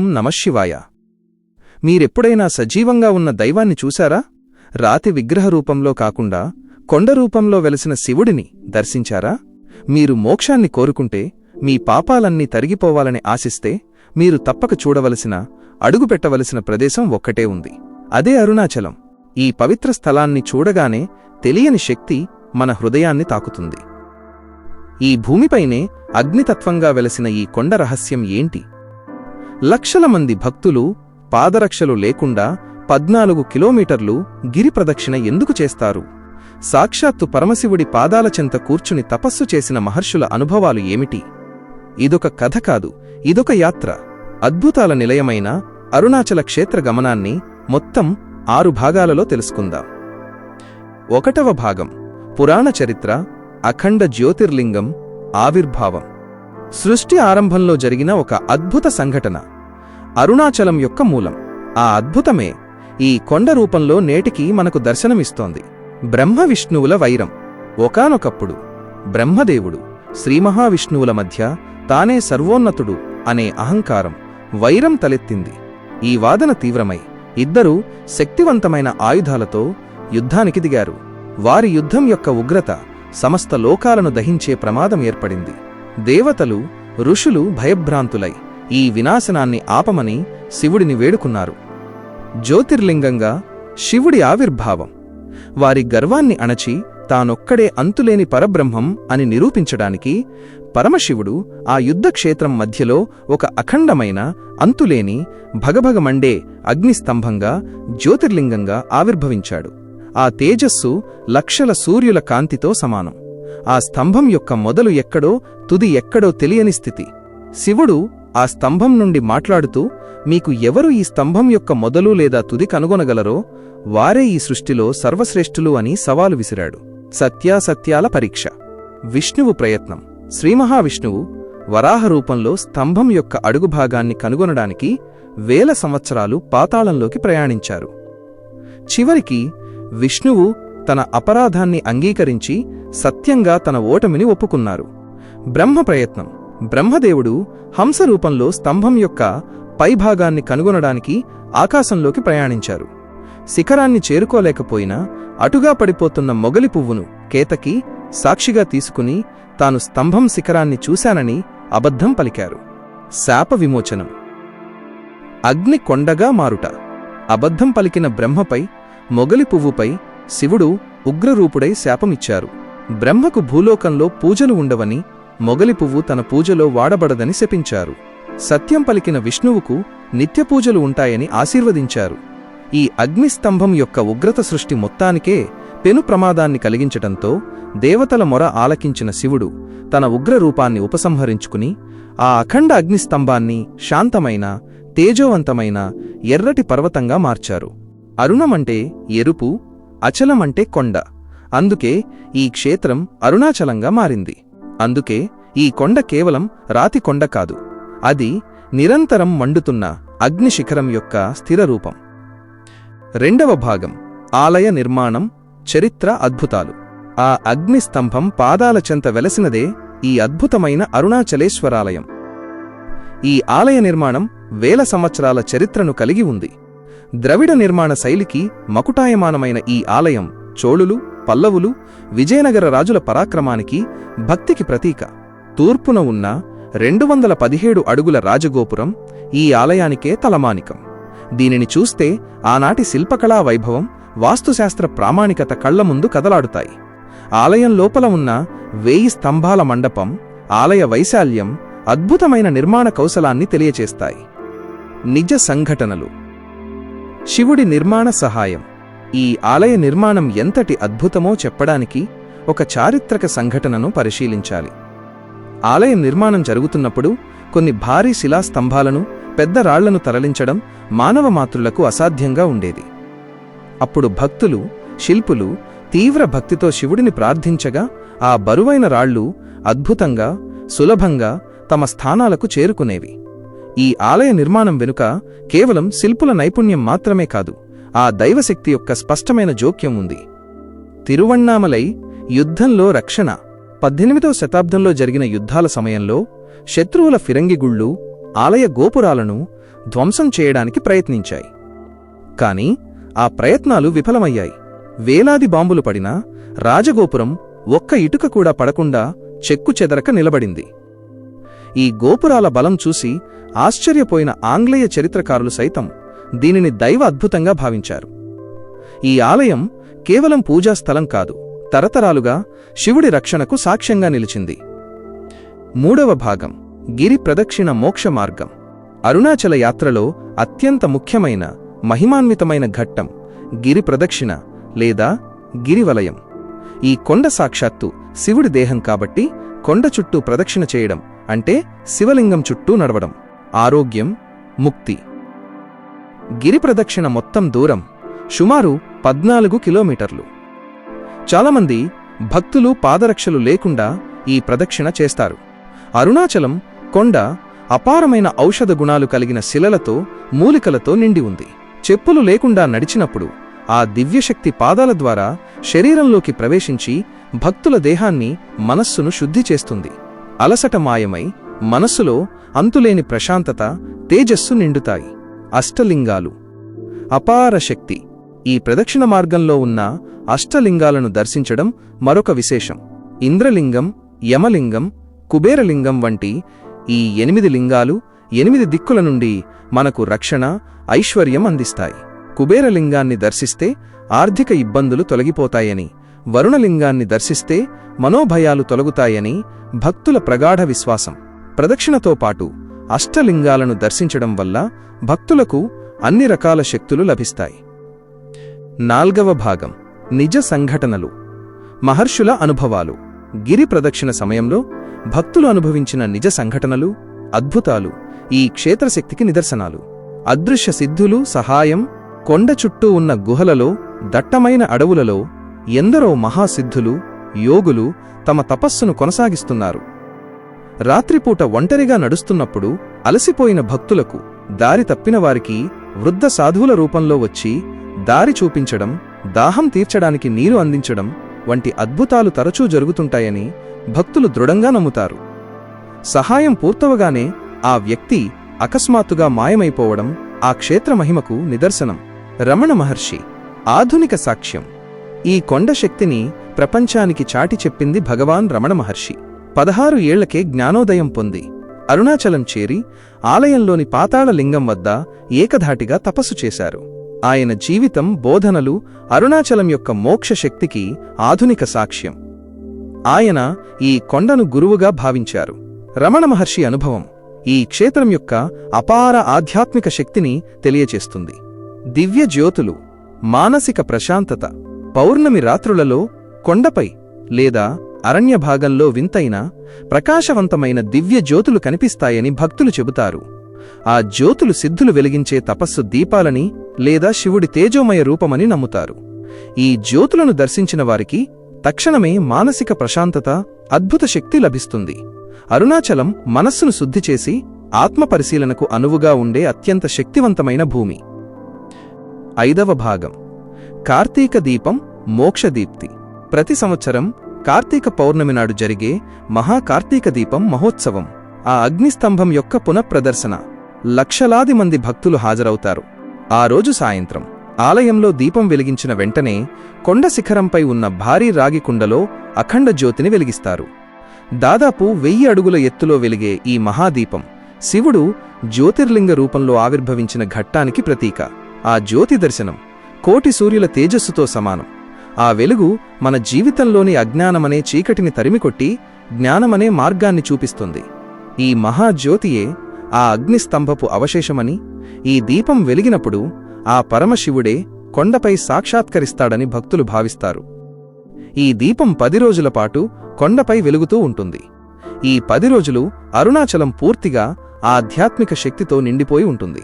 నమశివాయ మీరెప్పుడైనా సజీవంగా ఉన్న దైవాన్ని చూశారా? రాతి విగ్రహ రూపంలో కాకుండా కొండ రూపంలో వెలసిన శివుడిని దర్శించారా? మీరు మోక్షాన్ని కోరుకుంటే మీ పాపాలన్నీ తరిగిపోవాలని ఆశిస్తే మీరు తప్పక చూడవలసిన అడుగుపెట్టవలసిన ప్రదేశం ఒక్కటే ఉంది. అదే అరుణాచలం. ఈ పవిత్ర స్థలాన్ని చూడగానే తెలియని శక్తి మన హృదయాన్ని తాకుతుంది. ఈ భూమిపైనే అగ్నితత్వంగా వెలసిన ఈ కొండ రహస్యం ఏంటి? లక్షల మంది భక్తులు పాదరక్షలు లేకుండా పద్నాలుగు కిలోమీటర్లు గిరి ప్రదక్షిణ ఎందుకు చేస్తారు? సాక్షాత్తు పరమశివుడి పాదాల చెంత కూర్చుని తపస్సు చేసిన మహర్షుల అనుభవాలు ఏమిటి? ఇదొక కథ కాదు ఇదొక యాత్ర. అద్భుతాల నిలయమైన అరుణాచల క్షేత్ర గమనాన్ని మొత్తం ఆరు భాగాలలో తెలుసుకుందాం. ఒకటవ భాగం పురాణ చరిత్ర అఖండ జ్యోతిర్లింగం ఆవిర్భావం. సృష్టి ఆరంభంలో జరిగిన ఒక అద్భుత సంఘటన. అరుణాచలం యొక్క మూలం. ఆ అద్భుతమే ఈ కొండ రూపంలో నేటికి మనకు దర్శనమిస్తోంది. బ్రహ్మ విష్ణువుల వైరం. ఒకానొకప్పుడు బ్రహ్మదేవుడు శ్రీమహావిష్ణువుల మధ్య తానే సర్వోన్నతుడు అనే అహంకారం వైరం తలెత్తింది. ఈ వాదన తీవ్రమై ఇద్దరూ శక్తివంతమైన ఆయుధాలతో యుద్ధానికి దిగారు. వారి యుద్ధం యొక్క ఉగ్రత సమస్త లోకాలను దహించే ప్రమాదం ఏర్పడింది. దేవతలు ఋషులు భయభ్రాంతులై ఈ వినాశనాన్ని ఆపమని శివుడిని వేడుకున్నారు. జ్యోతిర్లింగంగా శివుడి ఆవిర్భావం. వారి గర్వాన్ని అణచి తానొక్కడే అంతులేని పరబ్రహ్మం అని నిరూపించడానికి పరమశివుడు ఆ యుద్ధక్షేత్రం మధ్యలో ఒక అఖండమైన అంతులేని భగభగమండే అగ్నిస్తంభంగా జ్యోతిర్లింగంగా ఆవిర్భవించాడు. ఆ తేజస్సు లక్షల సూర్యుల కాంతితో సమానం. ఆ స్తంభం యొక్క మొదలు ఎక్కడో తుది ఎక్కడో తెలియని స్థితి. శివుడు ఆ స్తంభం నుండి మాట్లాడుతూ మీకు ఎవరు ఈ స్తంభం యొక్క మొదలు లేదా తుది కనుగొనగలరో వారే ఈ సృష్టిలో సర్వశ్రేష్ఠులు అని సవాలు విసిరాడు. సత్యాసత్యాల పరీక్ష. విష్ణువు ప్రయత్నం. శ్రీమహావిష్ణువు వరాహ రూపంలో స్తంభం యొక్క అడుగుభాగాన్ని కనుగొనడానికి వేల సంవత్సరాలు పాతాళంలోకి ప్రయాణించారు. చివరికి విష్ణువు తన అపరాధాన్ని అంగీకరించి సత్యంగా తన ఓటమిని ఒప్పుకున్నారు. బ్రహ్మ ప్రయత్నం. బ్రహ్మదేవుడు హంస రూపంలో స్తంభం యొక్క పైభాగాన్ని కనుగొనడానికి ఆకాశంలోకి ప్రయాణించారు. శిఖరాన్ని చేరుకోలేకపోయినా అటుగా పడిపోతున్న మొగలి పువ్వును కేతకి సాక్షిగా తీసుకుని తాను స్తంభం శిఖరాన్ని చూశానని అబద్ధం పలికారు. శాప విమోచనం. అగ్ని కొండగా మారుట. అబద్ధం పలికిన బ్రహ్మపై మొగలి పువ్వుపై శివుడు ఉగ్రరూపుడై శాపమిచ్చారు. బ్రహ్మకు భూలోకంలో పూజలు ఉండవని మొగలి పువ్వు తన పూజలో వాడబడదని శపించారు. సత్యం పలికిన విష్ణువుకు నిత్యపూజలు ఉంటాయని ఆశీర్వదించారు. ఈ అగ్నిస్తంభం యొక్క ఉగ్రత సృష్టి మొత్తానికే పెను ప్రమాదాన్ని కలిగించటంతో దేవతల మొర ఆలకించిన శివుడు తన ఉగ్రరూపాన్ని ఉపసంహరించుకుని ఆ అఖండ అగ్నిస్తంభాన్ని శాంతమైన తేజోవంతమైన ఎర్రటి పర్వతంగా మార్చారు. అరుణమంటే ఎరుపు అచలమంటే కొండ. అందుకే ఈ క్షేత్రం అరుణాచలంగా మారింది. అందుకే ఈ కొండ కేవలం రాతి కొండ కాదు అది నిరంతరం మండుతున్న అగ్నిశిఖరం యొక్క స్థిర రూపం. రెండవ భాగం ఆలయ నిర్మాణం చరిత్ర అద్భుతాలు. ఆ అగ్నిస్తంభం పాదాల చెంత వెలసినదే ఈ అద్భుతమైన అరుణాచలేశ్వరాలయం. ఈ ఆలయ నిర్మాణం వేల సంవత్సరాల చరిత్రను కలిగి ఉంది. ద్రవిడ నిర్మాణ శైలికి మకుటాయమానమైన ఈ ఆలయం చోళులు పల్లవులు విజయనగర రాజుల పరాక్రమానికి భక్తికి ప్రతీక. తూర్పున ఉన్న రెండు వందల పదిహేడు అడుగుల రాజగోపురం ఈ ఆలయానికే తలమానికం. దీనిని చూస్తే ఆనాటి శిల్పకళా వైభవం వాస్తుశాస్త్ర ప్రామాణికత కళ్ళ ముందు కదలాడుతాయి. ఆలయం లోపల ఉన్న వేయి స్తంభాల మండపం ఆలయ వైశాల్యం అద్భుతమైన నిర్మాణ కౌశలాన్ని తెలియచేస్తాయి. నిజ సంఘటనలు. శివుడి నిర్మాణ సహాయం. ఈ ఆలయ నిర్మాణం ఎంతటి అద్భుతమో చెప్పడానికి ఒక చారిత్రక సంఘటనను పరిశీలించాలి. ఆలయం నిర్మాణం జరుగుతున్నప్పుడు కొన్ని భారీ శిలాస్తంభాలను పెద్ద రాళ్ళను తరలించడం మానవ మాతృలకు అసాధ్యంగా ఉండేది. అప్పుడు భక్తులు శిల్పులు తీవ్ర భక్తితో శివుడిని ప్రార్థించగా ఆ బరువైన రాళ్ళు అద్భుతంగా సులభంగా తమ స్థానాలకు చేరుకునేవి. ఈ ఆలయ నిర్మాణం వెనుక కేవలం శిల్పుల నైపుణ్యం మాత్రమే కాదు. ఆ దైవశక్తి యొక్క స్పష్టమైన జోక్యం ఉంది. తిరువణ్ణామలై యుద్ధంలో రక్షణ. పద్దెనిమిదవ శతాబ్దంలో జరిగిన యుద్ధాల సమయంలో శత్రువుల ఫిరంగిగుళ్ళు ఆలయ గోపురాలను ధ్వంసం చేయడానికి ప్రయత్నించాయి. కాని ఆ ప్రయత్నాలు విఫలమయ్యాయి. వేలాది బాంబులు పడినా రాజగోపురం ఒక్క ఇటుక కూడా పడకుండా చెక్కు చెదరక నిలబడింది. ఈ గోపురాల బలం చూసి ఆశ్చర్యపోయిన ఆంగ్లేయ చరిత్రకారులు సైతం దీనిని దైవ అద్భుతంగా భావించారు. ఈ ఆలయం కేవలం పూజా స్థలం కాదు తరతరాలుగా శివుడి రక్షణకు సాక్ష్యంగా నిలిచింది. మూడవ భాగం గిరి ప్రదక్షిణ మోక్ష మార్గం. అరుణాచల యాత్రలో అత్యంత ముఖ్యమైన మహిమాన్వితమైన ఘట్టం గిరి ప్రదక్షిణ లేదా గిరివలయం. ఈ కొండ సాక్షాత్తు శివుడి దేహం కాబట్టి కొండ చుట్టూ ప్రదక్షిణ చేయడం అంటే శివలింగం చుట్టూ నడవడం. ఆరోగ్యం ముక్తి. గిరి ప్రదక్షిణ మొత్తం దూరం సుమారు పద్నాలుగు కిలోమీటర్లు. చాలామంది భక్తులు పాదరక్షలు లేకుండా ఈ ప్రదక్షిణ చేస్తారు. అరుణాచలం కొండ అపారమైన ఔషధ గుణాలు కలిగిన శిలలతో మూలికలతో నిండి ఉంది. చెప్పులు లేకుండా నడిచినప్పుడు ఆ దివ్యశక్తి పాదాల ద్వారా శరీరంలోకి ప్రవేశించి భక్తుల దేహాన్ని మనస్సును శుద్ధి చేస్తుంది. అలసట మాయమై మనస్సులో అంతులేని ప్రశాంతత తేజస్సు నిండుతాయి. అష్టలింగాలు. అపార శక్తి. ఈ ప్రదక్షిణ మార్గంలో ఉన్న అష్టలింగాలను దర్శించడం మరొక విశేషం. ఇంద్రలింగం యమలింగం కుబేరలింగం వంటి ఈ ఎనిమిది లింగాలు ఎనిమిది దిక్కుల నుండి మనకు రక్షణ ఐశ్వర్యం అందిస్తాయి. కుబేరలింగాన్ని దర్శిస్తే ఆర్థిక ఇబ్బందులు తొలగిపోతాయని వరుణలింగాన్ని దర్శిస్తే మనోభయాలు తొలగుతాయని భక్తుల ప్రగాఢ విశ్వాసం. ప్రదక్షిణతో పాటు అష్టలింగాలను దర్శించడం వల్ల భక్తులకు అన్ని రకాల శక్తులు లభిస్తాయి. నాల్గవ భాగం. నిజ సంఘటనలు. మహర్షుల అనుభవాలు. గిరి ప్రదక్షిణ సమయంలో భక్తులు అనుభవించిన నిజ సంఘటనలు అద్భుతాలు ఈ క్షేత్రశక్తికి నిదర్శనాలు. అదృశ్య సిద్ధులు సహాయం కొండ చుట్టూ ఉన్న గుహలలో దట్టమైన అడవులలో ఎందరో మహాసిద్ధులు యోగులు తమ తపస్సును కొనసాగిస్తున్నారు. రాత్రిపూట ఒంటరిగా నడుస్తున్నప్పుడు అలసిపోయిన భక్తులకు దారి తప్పిన వారికి వృద్ధ సాధువుల రూపంలో వచ్చి దారి చూపించడం దాహం తీర్చడానికి నీరు అందించడం వంటి అద్భుతాలు తరచూ జరుగుతుంటాయని భక్తులు దృఢంగా నమ్ముతారు. సహాయం పూర్తవగానే ఆ వ్యక్తి అకస్మాత్తుగా మాయమైపోవడం ఆ క్షేత్ర మహిమకు నిదర్శనం. రమణ మహర్షి ఆధునిక సాక్ష్యం. ఈ కొండ శక్తిని ప్రపంచానికి చాటి చెప్పింది భగవాన్ రమణ మహర్షి. పదహారు ఏళ్ళకే జ్ఞానోదయం పొంది అరుణాచలం చేరి ఆలయంలోని పాతాళలింగం వద్ద ఏకధాటిగా తపస్సు చేశారు. ఆయన జీవితం బోధనలు అరుణాచలం యొక్క మోక్షశక్తికి ఆధునిక సాక్ష్యం. ఆయన ఈ కొండను గురువుగా భావించారు. రమణ మహర్షి అనుభవం ఈ క్షేత్రం యొక్క అపార ఆధ్యాత్మిక శక్తిని తెలియచేస్తుంది. దివ్య జ్యోతులు మానసిక ప్రశాంతత పౌర్ణమి రాత్రులలో కొండపై లేదా అరణ్య భాగంలో వింతైన ప్రకాశవంతమైన దివ్య జ్యోతులు కనిపిస్తాయని భక్తులు చెబుతారు. ఆ జ్యోతులు సిద్ధులు వెలిగించే తపస్సు దీపాలని లేదా శివుడి తేజోమయ రూపమని నమ్ముతారు. ఈ జ్యోతులను దర్శించిన వారికి తక్షణమే మానసిక ప్రశాంతత అద్భుత శక్తి లభిస్తుంది. అరుణాచలం మనస్సును శుద్ధి చేసి ఆత్మ పరిశీలనకు అనువుగా ఉండే అత్యంత శక్తివంతమైన భూమి. ఐదవ భాగం. కార్తీక దీపం మోక్షదీప్తి ప్రతి సంవత్సరం కార్తీక పౌర్ణమి నాడు జరిగే మహాకార్తీక దీపం మహోత్సవం. ఆ అగ్నిస్తంభం యొక్క పునఃప్రదర్శన. లక్షలాది మంది భక్తులు హాజరవుతారు. ఆ రోజు సాయంత్రం. ఆలయంలో దీపం వెలిగించిన వెంటనే కొండ శిఖరంపై ఉన్న భారీ రాగి కుండలో అఖండ జ్యోతిని వెలిగిస్తారు. దాదాపు వెయ్యి అడుగుల ఎత్తులో వెలిగే ఈ మహాదీపం శివుడు జ్యోతిర్లింగ రూపంలో ఆవిర్భవించిన ఘట్టానికి ప్రతీక. ఆ జ్యోతి దర్శనం కోటి సూర్యుల తేజస్సుతో సమానం. ఆ వెలుగు మన జీవితంలోని అజ్ఞానమనే చీకటిని తరిమికొట్టి జ్ఞానమనే మార్గాన్ని చూపిస్తుంది. ఈ మహాజ్యోతియే ఆ అగ్నిస్తంభపు అవశేషమని ఈ దీపం వెలిగినప్పుడు ఆ పరమశివుడే కొండపై సాక్షాత్కరిస్తాడని భక్తులు భావిస్తారు. ఈ దీపం పది రోజుల పాటు కొండపై వెలుగుతూ ఉంటుంది. ఈ పది రోజులు అరుణాచలం పూర్తిగా ఆధ్యాత్మిక శక్తితో నిండిపోయి ఉంటుంది.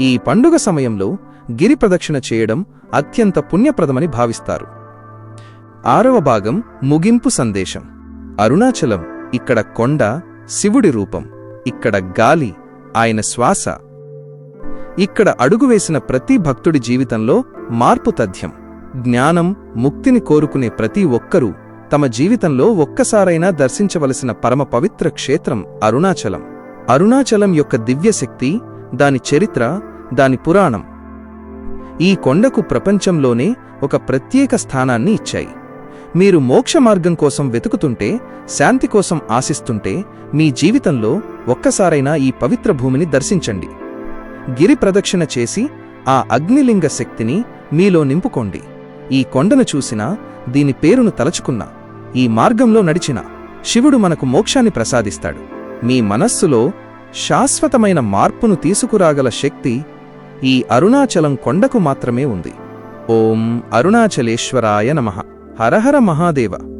ఈ పండుగ సమయంలో గిరి ప్రదక్షిణ చేయడం అత్యంత పుణ్యప్రదమని భావిస్తారు. ఆరవ భాగం ముగింపు సందేశం. అరుణాచలం ఇక్కడ కొండ శివుడి రూపం. ఇక్కడ గాలి ఆయన శ్వాస. ఇక్కడ అడుగువేసిన ప్రతి భక్తుడి జీవితంలో మార్పు తథ్యం. జ్ఞానం ముక్తిని కోరుకునే ప్రతి ఒక్కరూ తమ జీవితంలో ఒక్కసారైనా దర్శించవలసిన పరమ పవిత్ర క్షేత్రం అరుణాచలం. అరుణాచలం యొక్క దివ్యశక్తి దాని చరిత్ర దాని పురాణం. ఈ కొండకు ప్రపంచంలోనే ఒక ప్రత్యేక స్థానాన్ని ఇచ్చాయి. మీరు మోక్ష మార్గం కోసం వెతుకుతుంటే శాంతి కోసం ఆశిస్తుంటే మీ జీవితంలో ఒక్కసారైనా ఈ పవిత్ర భూమిని దర్శించండి. గిరి ప్రదక్షిణ చేసి ఆ అగ్నిలింగ శక్తిని మీలో నింపుకోండి. ఈ కొండను చూసినా దీని పేరును తలచుకున్నా ఈ మార్గంలో నడిచినా శివుడు మనకు మోక్షాన్ని ప్రసాదిస్తాడు. మీ మనస్సులో శాశ్వతమైన మార్పును తీసుకురాగల శక్తి ఈ అరుణాచలం కొండకు మాత్రమే ఉంది. ఓం అరుణాచలేశ్వరాయ నమః. హరహర మహాదేవ.